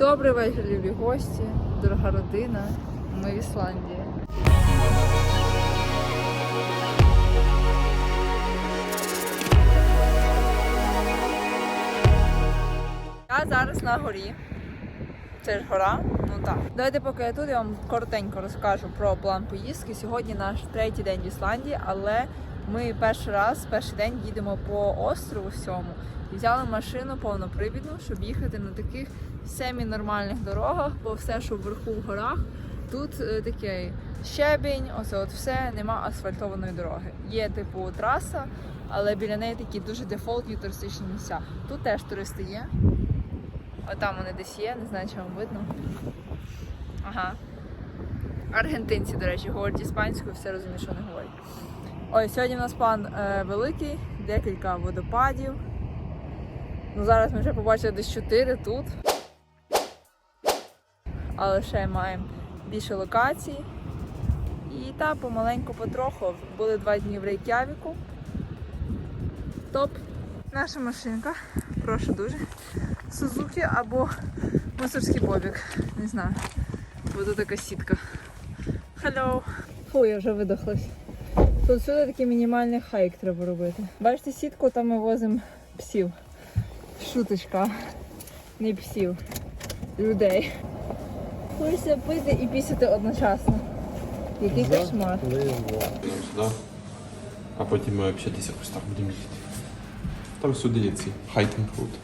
Добрий вечір, любі гості, дорога родина. Ми в Ісландії. Я зараз на горі. Це ж гора? Ну так. Давайте, поки я тут, я вам коротенько розкажу про план поїздки. Сьогодні наш третій день в Ісландії, але ми перший раз, перший день їдемо по острову всьому. І взяли машину повнопривідну, щоб їхати на таких семі-нормальних дорогах, бо все, що вверху в горах, тут е, такий щебінь, оце от все, нема асфальтованої дороги. Є типу траса, але біля неї такі дуже дефолтні туристичні місця. Тут теж туристи є. Отам вони десь є, не знаю, чи вам видно. Ага. Аргентинці, до речі, говорять іспанською, все розуміють, що не говорять. Ой, сьогодні у нас план е, великий, декілька водопадів. Ну, зараз ми вже побачили десь 4 тут. Але ще маємо більше локацій. І так, помаленьку потроху. Були два дні в Рейк'явіку. Топ. Наша машинка. Прошу дуже. Сузуки або мусорський бобік. Не знаю. Бо тут така сітка. Hello. Фу, я вже видохлась. Тут сюди такий мінімальний хайк треба робити. Бачите сітку, там ми возимо псів. Шуточка. Не псів. Людей. Хочеться пити і пісяти одночасно. Який кошмар. А потім ми взагалі десь якось так будемо їхати. Там сюди є ці hiking route.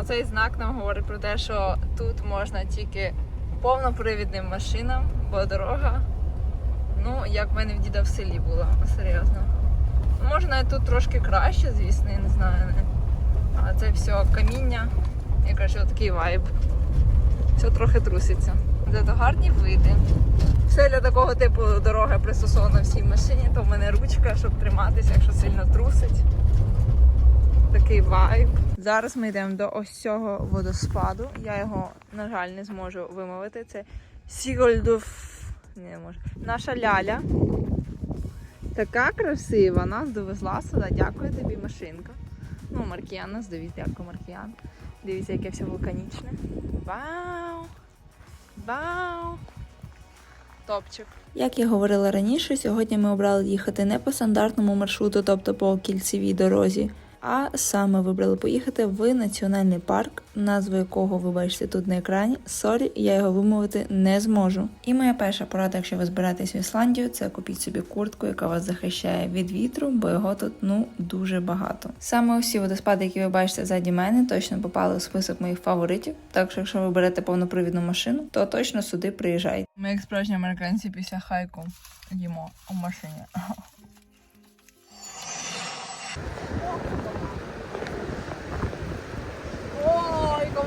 Оцей знак нам говорить про те, що тут можна тільки повнопривідним машинам, бо дорога, ну, як в мене в діда в селі була, серйозно. Можна тут трошки краще, звісно, я не знаю. А це все каміння. Я кажу, такий вайб. Все трохи труситься. Зато гарні види. Все для такого типу дороги пристосовано всій машині, то в мене ручка, щоб триматися, якщо сильно трусить такий вайб. Зараз ми йдемо до ось цього водоспаду. Я його, на жаль, не зможу вимовити. Це Сігольдов. Не можу. Наша ляля. Така красива. Нас довезла сюди. Дякую тобі, машинка. Ну, Маркіян нас довіз, Маркіян. Дивіться, яке все вулканічне. Вау! Вау! Топчик. Як я говорила раніше, сьогодні ми обрали їхати не по стандартному маршруту, тобто по кільцевій дорозі, а саме вибрали поїхати в національний парк, назву якого ви бачите тут на екрані. Сорі, я його вимовити не зможу. І моя перша порада, якщо ви збираєтесь в Ісландію, це купіть собі куртку, яка вас захищає від вітру, бо його тут ну дуже багато. Саме усі водоспади, які ви бачите ззаді мене, точно попали у список моїх фаворитів. Так що, якщо ви берете повнопривідну машину, то точно сюди приїжджайте. Ми, як справжні американці, після хайку їмо у машині.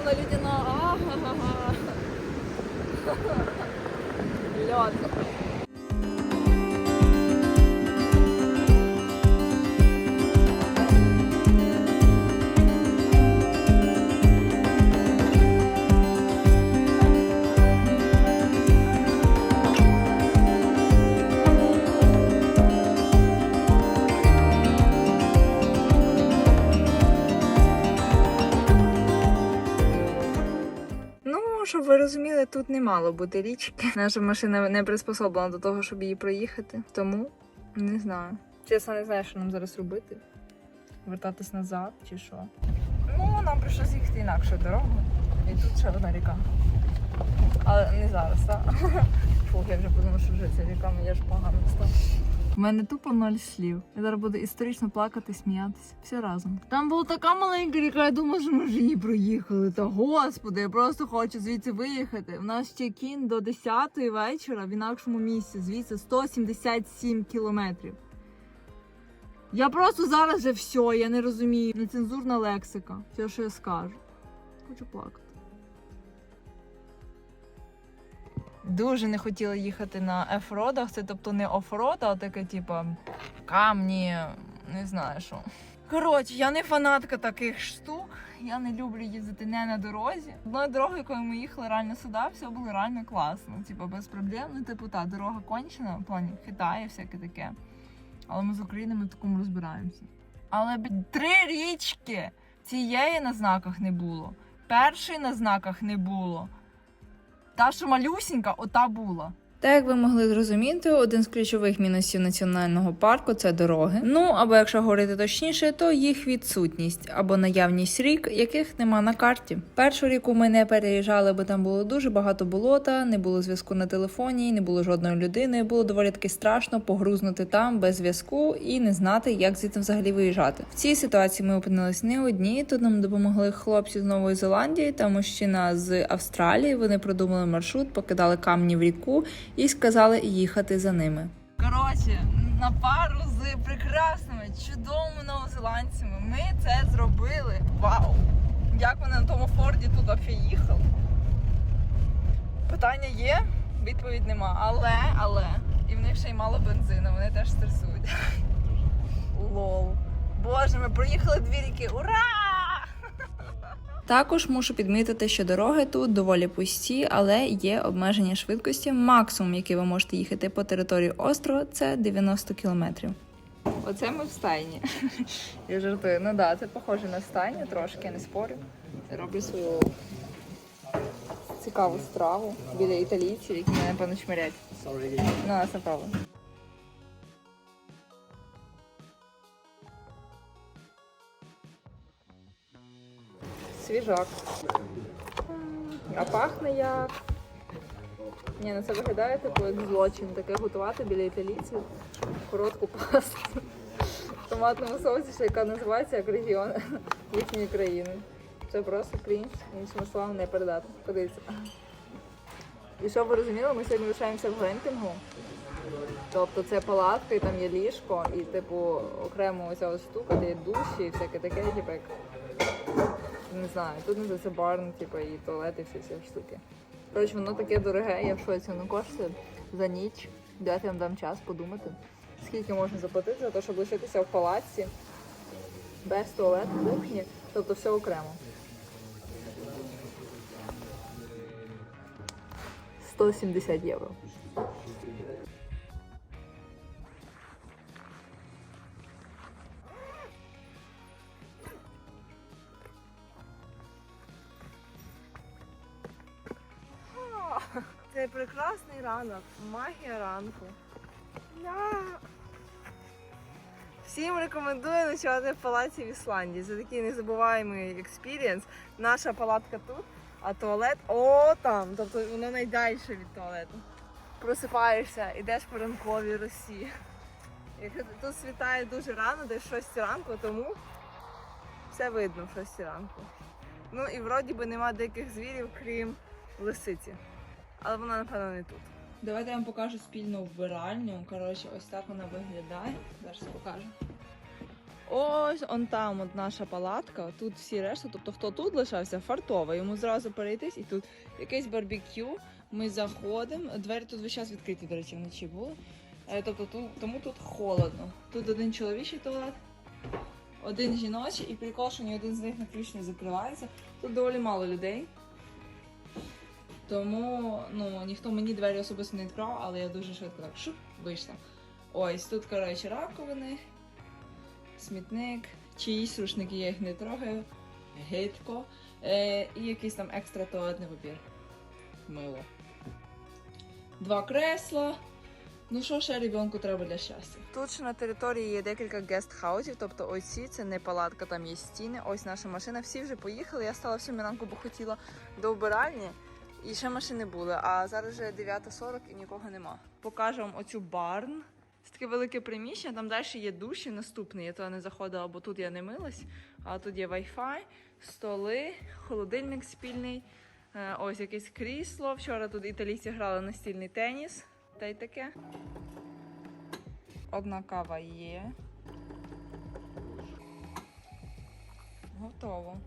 Ой, яка А -га -га. Льод. Тут не мало бути річки. Наша машина не приспособлена до того, щоб її проїхати. Тому не знаю. Чесно, не знаю, що нам зараз робити. Вертатись назад чи що. Ну, нам прийшлося їхати інакшу дорогу. І тут ще одна ріка. Але не зараз, так? Фух, я вже подумала, що вже ця ріка мені ж погано стало. У мене тупо ноль слів. Я зараз буду історично плакати, сміятися. Все разом. Там була така маленька ріка, я думала, що ми вже її проїхали. Та господи, я просто хочу звідси виїхати. У нас чекін до 10-ї вечора в інакшому місці. Звідси 177 кілометрів. Я просто зараз вже все, я не розумію. Нецензурна лексика. Все, що я скажу. Хочу плакати. Дуже не хотіла їхати на ефродах. Це тобто не офроад, а таке, типу, камні, не знаю що. Коротше, я не фанатка таких штук. Я не люблю їздити не на дорозі. Одною дорогою, якою ми їхали реально сюди, все було реально класно. Типу, без проблем. Ну, типу, та дорога кончена, в плані хитає, всяке таке. Але ми з України ми в такому розбираємося. Але блін, три річки цієї на знаках не було. Першої на знаках не було. Та, що малюсінька, ота була. Та як ви могли зрозуміти, один з ключових мінусів національного парку це дороги. Ну або якщо говорити точніше, то їх відсутність або наявність рік, яких нема на карті. Першу ріку ми не переїжджали, бо там було дуже багато болота, не було зв'язку на телефоні, не було жодної людини. Було доволі таки страшно погрузнути там без зв'язку і не знати, як звідти взагалі виїжджати. В цій ситуації ми опинились не одні. Тут нам допомогли хлопці з Нової Зеландії та мужчина з Австралії. Вони продумали маршрут, покидали камні в ріку і сказали їхати за ними. Коротше, на пару з прекрасними, чудовими новозеландцями ми це зробили. Вау! Як вони на тому Форді тут взагалі їхали? Питання є, відповідь нема. Але, але, і в них ще й мало бензину, вони теж стресують. Лол. Боже, ми проїхали дві ріки. Ура! Також мушу підмітити, що дороги тут доволі пусті, але є обмеження швидкості. Максимум, який ви можете їхати по території острова, це 90 кілометрів. Оце ми в стайні. Я жартую. Ну так, да, це похоже на стайню трошки, я не спорю. Роблю свою цікаву страву біля італійців, які мене напевно чмирять. Ну, нас направо. Свіжак. А пахне як. Ні, ну це виглядає типу як злочин, таке готувати біля італійців коротку пасту в томатному соусі, яка називається як регіон їхньої країни. Це просто крінж, іншими словами не передати. Подивіться. І щоб ви розуміли, ми сьогодні лишаємося в глемпінгу. Тобто це палатка, і там є ліжко, і типу окремо оця ось штука, де є душі і всяке таке, типу як не знаю, тут називається барн, типу, і туалет, і всі ці штуки. Коротше, воно таке дороге, я в шоці воно коштує за ніч. Дайте вам дам час подумати, скільки можна заплатити за те, щоб лишитися в палаці без туалету, кухні, тобто все окремо. 170 євро. Це прекрасний ранок, магія ранку. Всім рекомендую ночувати в палаці в Ісландії. Це такий незабуваємий експірієнс. Наша палатка тут, а туалет о там. Тобто воно найдальше від туалету. Просипаєшся, йдеш по ранковій росі. Тут світає дуже рано, десь 6 ранку, тому все видно в 6 ранку. Ну і вроді би нема диких звірів, крім лисиці. Але вона, напевно, не тут. Давайте я вам покажу спільну вбиральню. Коротше, ось так вона виглядає. Зараз покажу. Ось он там от наша палатка, тут всі решта, тобто хто тут лишався, фартово. Йому зразу перейтись і тут якийсь барбекю. Ми заходимо. Двері тут весь час відкриті, до речі, вночі були. Е, Тобто тут, тому тут холодно. Тут один чоловічий туалет, один жіночий, і прикол, що ні один з них на ключ не закривається. Тут доволі мало людей. Тому ну, ніхто мені двері особисто не відкривав, але я дуже швидко так шуп, вийшла. Ось тут, коротше, раковини, смітник, чиїсь рушники, я їх не трогаю, гидко. Е, і якийсь там екстра туалетний папір. Мило. Два кресла. Ну що ще ребенку треба для щастя? Тут ще на території є декілька гестхаузів, тобто ось ці це не палатка, там є стіни, ось наша машина. Всі вже поїхали. Я стала в сьомій ранку, бо хотіла до вбиральні. І ще машини були, а зараз вже 9.40 і нікого нема. Покажу вам оцю барн. Це таке велике приміщення, там далі є душі наступний. Я туди не заходила, бо тут я не милась. А тут є Wi-Fi, столи, холодильник спільний, е, ось якесь крісло. Вчора тут італійці грали настільний теніс. Та й таке. Одна кава є. Готово.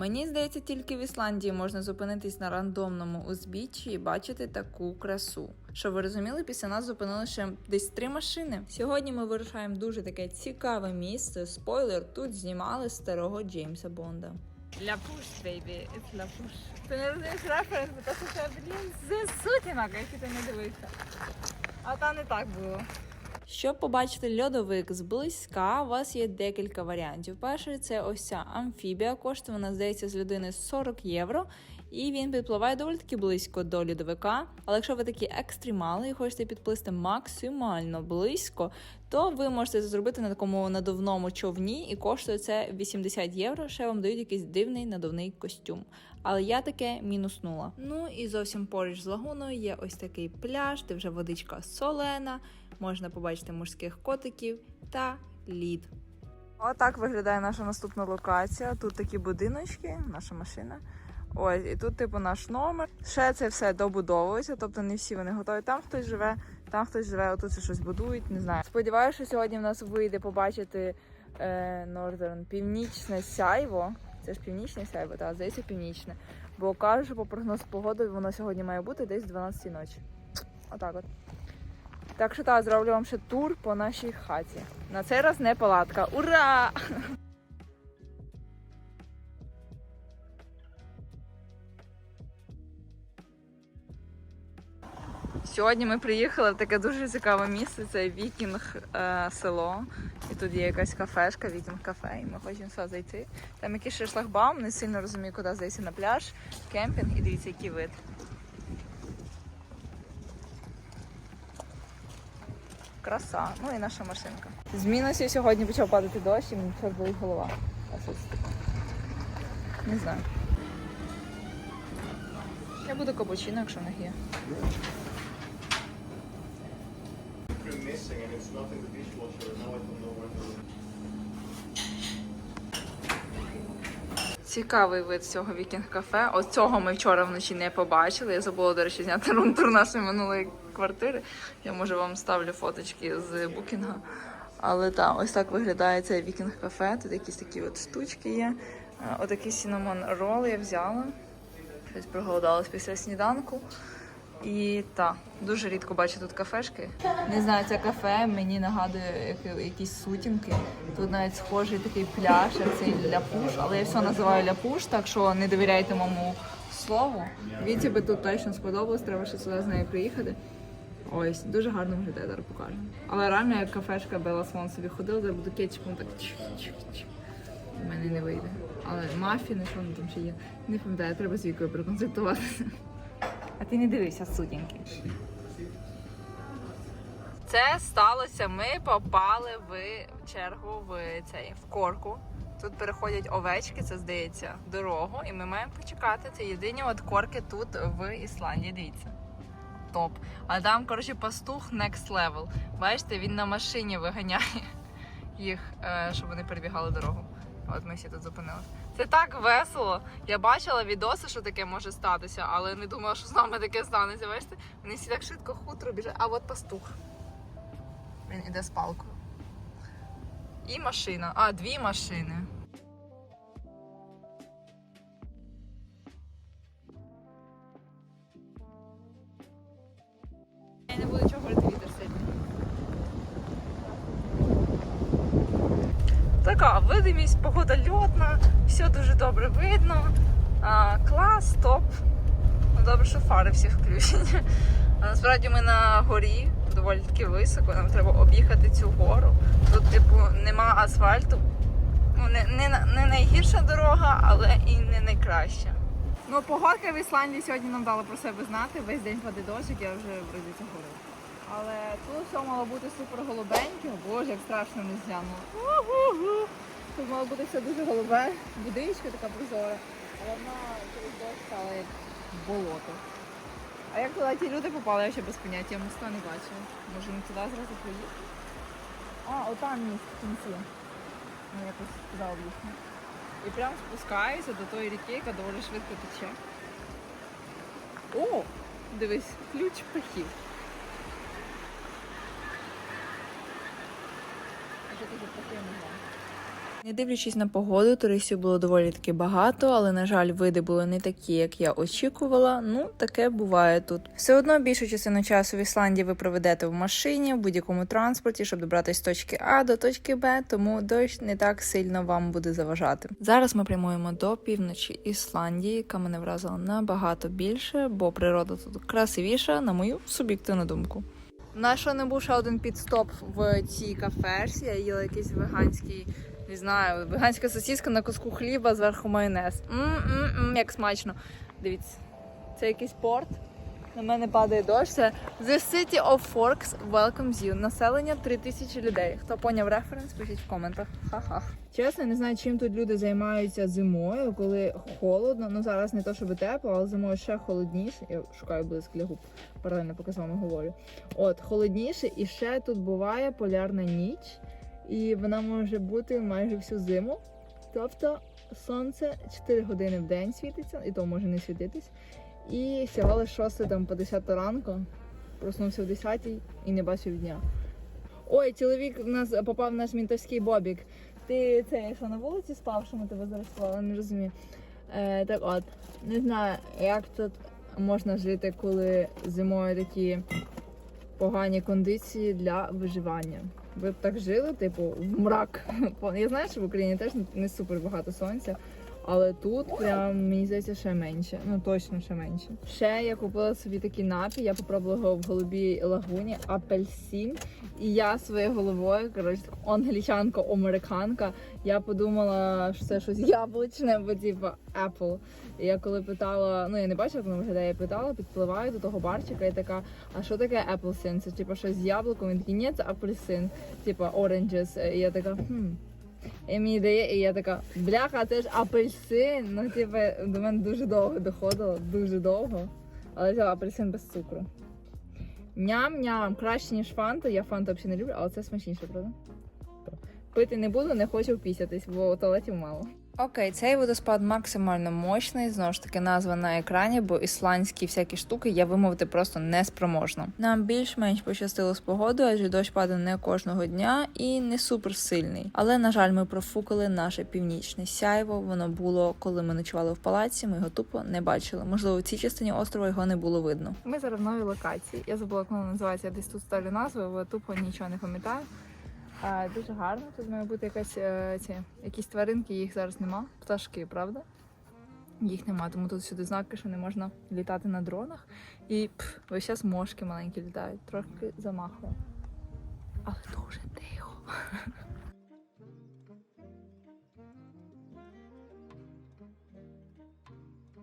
Мені здається, тільки в Ісландії можна зупинитись на рандомному узбіччі і бачити таку красу. Щоб ви розуміли, після нас зупинили ще десь три машини. Сьогодні ми вирушаємо дуже таке цікаве місце. Спойлер, тут знімали старого Джеймса Бонда. Ля пуш, бейбі, it's. Ти не розумієш референс, бо це, блін, з сутінок, який ти не дивився. А там не так було. Щоб побачити льодовик зблизька, у вас є декілька варіантів. Перший це ось ця амфібія, коштує вона здається з людини 40 євро, і він підпливає доволі таки близько до льодовика. Але якщо ви такі екстремали і хочете підплисти максимально близько, то ви можете це зробити на такому надувному човні, і коштує це 80 євро. Ще вам дають якийсь дивний надувний костюм. Але я таке мінуснула. Ну і зовсім поруч з лагуною є ось такий пляж, де вже водичка солена, можна побачити морських котиків та лід. Отак виглядає наша наступна локація. Тут такі будиночки, наша машина. Ось, і тут, типу, наш номер. Ще це все добудовується, тобто не всі вони готові. Там хтось живе, там хтось живе, отут це щось будують, не знаю. Сподіваюся, що сьогодні в нас вийде побачити е, Northern північне сяйво. Це ж північне сяйво, так, здається, північне. Бо кажуть, що по прогнозу погоди воно сьогодні має бути десь 12 ночі. Отак от. Так що так, зроблю вам ще тур по нашій хаті. На цей раз не палатка. Ура! Сьогодні ми приїхали в таке дуже цікаве місце. Це вікінг е, село. І тут є якась кафешка, вікінг кафе, і ми хочемо сюди зайти. Там якийсь шашлахбаум, не сильно розумію, куди зайти на пляж, кемпінг і дивіться, який вид. Краса. Ну і наша машинка. З мінусів сьогодні почав падати дощ і мені тепер болить голова. Не знаю. Я буду капучино, якщо в них є. Missing and it's not the dishwasher. Now I don't know where to look. Цікавий вид цього вікінг-кафе. Ось цього ми вчора вночі не побачили. Я забула, до речі, зняти рум-тур нашої минулої квартири. Я може вам ставлю фоточки з букінга. Але так, ось так виглядає це вікінг-кафе. Тут якісь такі от штучки є. Е, Отакий сінамон рол я взяла. Щось проголодалась після сніданку. І так, дуже рідко бачу тут кафешки. Не знаю, це кафе мені нагадує які- якісь сутінки. Тут навіть схожий такий пляж, як цей ляпуш, але я все називаю ляпуш, так що не довіряйте моєму слову. Віці би тут точно сподобалось, треба ще сюди з нею приїхати. Ось, дуже гарно виглядає, зараз покажу. Але реально як кафешка Бела Свон собі ходила, де буду кетчупом так чих-чих-чих. У мене не вийде. Але мафіни, що вони там ще є. Не пам'ятаю, треба з вікою проконсультуватися. А ти не дивишся сутінки. Це сталося. Ми попали в чергу в цей в корку. Тут переходять овечки, це здається, дорогу, і ми маємо почекати. Це єдині от корки тут в Ісландії. Дивіться. Топ. А там, коротше, пастух next level. Бачите, він на машині виганяє їх, е, щоб вони перебігали дорогу. От ми всі тут зупинилися. Це так весело. Я бачила відоси, що таке може статися, але не думала, що з нами таке станеться. Бачите, вони всі так швидко хутро біжать. А от пастух. Він іде з палкою. І машина. А, дві машини. Видимість, погода льотна, все дуже добре видно. А, клас, топ. Ну, добре, що фари всі включені. А насправді ми на горі, доволі таки високо, нам треба об'їхати цю гору. Тут, типу, нема асфальту. Ну, не, не, не найгірша дорога, але і не найкраща. Ну, погодка в Ісландії сьогодні нам дала про себе знати. Весь день паде дощик, я вже вроді це говорила. Але тут все мало бути супер голубеньке. Боже, як страшно не зглянула. Тут мало бути все дуже голубе, водичка така прозора. Але вона через дощ стала як болото. А як туди ті люди попали, я ще без поняття, я моста не бачила. Може не туди зразу приїхати? А, отам міст в кінці. Ми якось туди об'їхали. І прям спускаюся до тої ріки, яка доволі швидко тече. О! Дивись, ключ птахів. А що ти за птахи не? Не дивлячись на погоду, туристів було доволі таки багато, але на жаль, види були не такі, як я очікувала. Ну, таке буває тут. Все одно більшу частину часу в Ісландії ви проведете в машині, в будь-якому транспорті, щоб добратися з точки А до точки Б, тому дощ не так сильно вам буде заважати. Зараз ми прямуємо до півночі Ісландії, яка мене вразила набагато більше, бо природа тут красивіша, на мою суб'єктивну думку. На що не був ще один підстоп в цій кафешці. Я їла якийсь веганський, не знаю, веганська сосиска на куску хліба, зверху майонез. М-м-м, як смачно. Дивіться, це якийсь порт. На мене падає дощ. Це The City of Forks welcomes you. Населення 3000 людей. Хто поняв референс, пишіть в коментах. Ха-ха. Чесно, не знаю, чим тут люди займаються зимою, коли холодно. Ну зараз не то, щоб тепло, але зимою ще холодніше. Я шукаю близько для губ, паралельно поки з вами говорю. От, холодніше, і ще тут буває полярна ніч, і вона може бути майже всю зиму. Тобто сонце 4 години в день світиться, і то може не світитись. І сягали 6 там по 10 ранку, проснувся в 10 і не бачив дня. Ой, чоловік в нас попав в наш мінтовський бобік. Ти це, якщо на вулиці спав, що ми тебе заарештували, не розумію. Е, так от, не знаю, як тут можна жити, коли зимою такі погані кондиції для виживання. Ви б так жили, типу, в мрак. Я знаю, що в Україні теж не супер багато сонця. Але тут прям мені здається ще менше. Ну точно ще менше. Ще я купила собі такий напій. Я попробувала його в голубій лагуні, апельсин. І я своєю головою, коротше, англічанка, американка. Я подумала, що це щось яблучне, бо типу Apple. І я коли питала, ну я не бачила, як воно виглядає, я питала, підпливаю до того барчика і така, а що таке applesin? Це типу щось з яблуком? Він такий, ні, це апельсин, типу oranges. І я така, хм. І мені дає, і я така, бляха, це ж апельсин. Ну, типу, до мене дуже довго доходило, дуже довго. Але взяла апельсин без цукру. Ням-ням, краще, ніж фанта. Я фанту взагалі не люблю, але це смачніше, правда? Пити не буду, не хочу впісятись, бо туалетів мало. Окей, цей водоспад максимально мощний. Знову ж таки, назва на екрані, бо ісландські всякі штуки я вимовити просто неспроможна. Нам більш-менш пощастило з погодою, адже дощ падає не кожного дня і не супер сильний. Але на жаль, ми профукали наше північне сяйво. Воно було, коли ми ночували в палаці. Ми його тупо не бачили. Можливо, в цій частині острова його не було видно. Ми зараз в новій локації. Я забула, як вона називається. Десь тут ставлю назву, бо тупо нічого не пам'ятаю. Дуже гарно. Тут має бути якась е, ці, якісь тваринки, їх зараз нема. Пташки, правда? Їх нема, тому тут сюди знаки, що не можна літати на дронах. І пф, весь час мошки маленькі літають, трохи замахує. Але дуже тихо.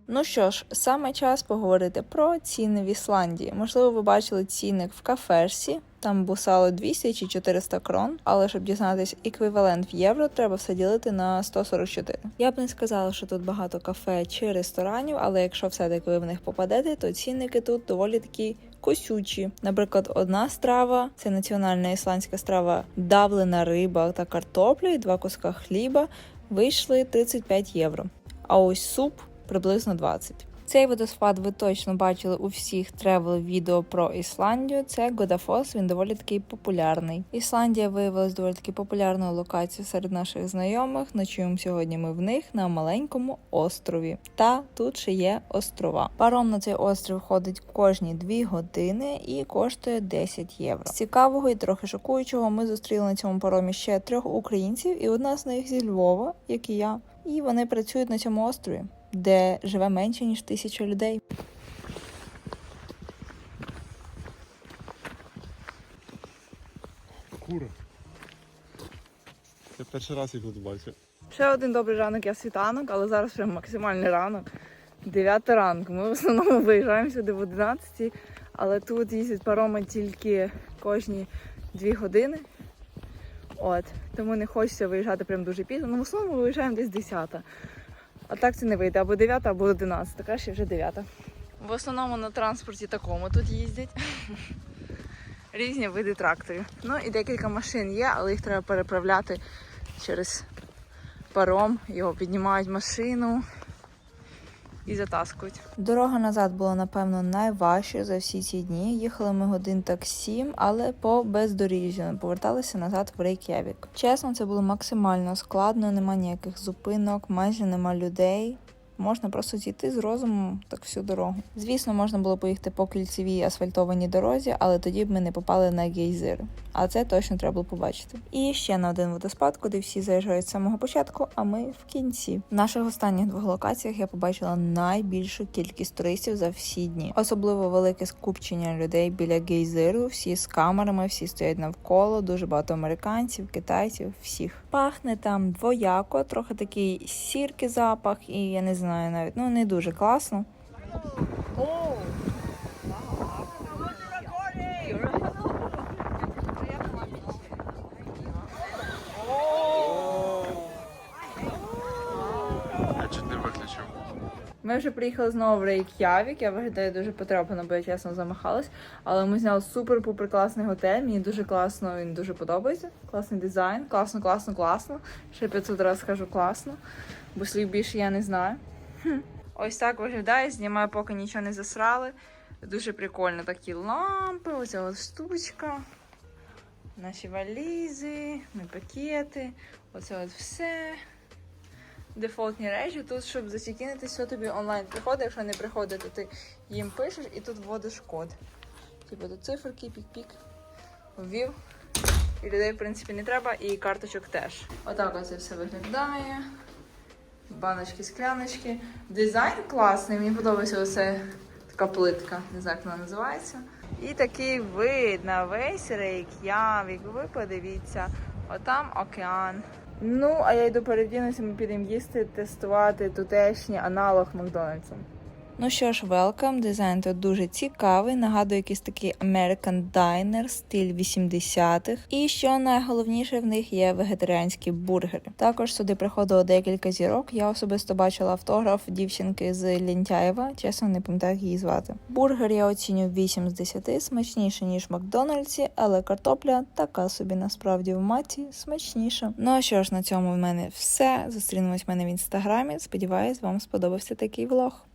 Ну що ж, саме час поговорити про ціни в Ісландії. Можливо, ви бачили цінник в кафешсі. Там бусало 200 чи 400 крон, але щоб дізнатись еквівалент в євро, треба все ділити на 144. Я б не сказала, що тут багато кафе чи ресторанів, але якщо все-таки ви в них попадете, то цінники тут доволі такі косючі. Наприклад, одна страва це національна ісландська страва давлена риба та картопля, і два куска хліба вийшли 35 євро. А ось суп приблизно 20. Цей водоспад ви точно бачили у всіх тревел відео про Ісландію. Це Годафос, він доволі такий популярний. Ісландія виявилась доволі таки популярною локацією серед наших знайомих. Ночуємо сьогодні ми в них на маленькому острові. Та тут ще є острова. Паром на цей острів ходить кожні 2 години і коштує 10 євро. З цікавого і трохи шокуючого ми зустріли на цьому паромі ще трьох українців, і одна з них зі Львова, як і я. І вони працюють на цьому острові де живе менше ніж тисяча людей. Кура. Я перший раз їх тут бачу. Ще один добрий ранок, я світанок, але зараз вже максимальний ранок. 9 ранку. Ми в основному виїжджаємо сюди в 11, але тут їздять пароми тільки кожні 2 години. От, тому не хочеться виїжджати прям дуже пізно. Ну, в основному виїжджаємо десь 10. А так це не вийде або 9, або 11. Така ще вже 9. В основному на транспорті такому тут їздять. Різні види тракторів. Ну і декілька машин є, але їх треба переправляти через паром. Його піднімають машину і затаскують. Дорога назад була напевно найважчою за всі ці дні. Їхали ми годин так сім, але по бездоріжжю поверталися назад в Рейк'явік. Чесно, це було максимально складно, нема ніяких зупинок, майже нема людей. Можна просто зійти з розуму так всю дорогу. Звісно, можна було поїхати по кільцевій асфальтованій дорозі, але тоді б ми не попали на гейзери. А це точно треба було побачити. І ще на один водоспад, куди всі заїжджають з самого початку, а ми в кінці. В наших останніх двох локаціях я побачила найбільшу кількість туристів за всі дні. Особливо велике скупчення людей біля гейзеру. Всі з камерами, всі стоять навколо. Дуже багато американців, китайців, всіх. Пахне там двояко, трохи такий сірки запах, і я не знаю навіть ну не дуже класно. Ми вже приїхали знову в Рейк'явік. Я виглядаю дуже потрапано, бо я чесно замахалась. Але ми зняли супер-пупер класний готель. Мені дуже класно, він дуже подобається. Класний дизайн, класно, класно, класно. Ще 500 разів скажу класно, бо слів більше я не знаю. Ось так виглядає, знімаю, поки нічого не засрали. Дуже прикольно такі лампи, оця ось штучка. Наші валізи, ми пакети, оце от все дефолтні речі. Тут, щоб зачекінити, все тобі онлайн приходить. Якщо не приходить, то ти їм пишеш і тут вводиш код. Типу тут циферки, пік-пік, ввів. І людей, в принципі, не треба, і карточок теж. Отак оце все виглядає. Баночки, скляночки. Дизайн класний, мені подобається оце така плитка, не знаю, як вона називається. І такий вид на весь Рейк'явік. Ви подивіться, отам океан. Ну, а я йду передінуся, ми підемо їсти, тестувати тутешній аналог Макдональдсу. Ну що ж, welcome. Дизайн тут дуже цікавий. Нагадує якийсь такий American Diner, стиль 80-х. І що найголовніше в них є вегетаріанські бургери. Також сюди приходило декілька зірок. Я особисто бачила автограф дівчинки з Лінтяєва. Чесно, не пам'ятаю як її звати. Бургер я оцінюю 8 з 10, смачніше ніж в Макдональдсі, але картопля така собі насправді в маті смачніша. Ну а що ж, на цьому в мене все. Зустрінемось в мене в інстаграмі. Сподіваюсь, вам сподобався такий влог.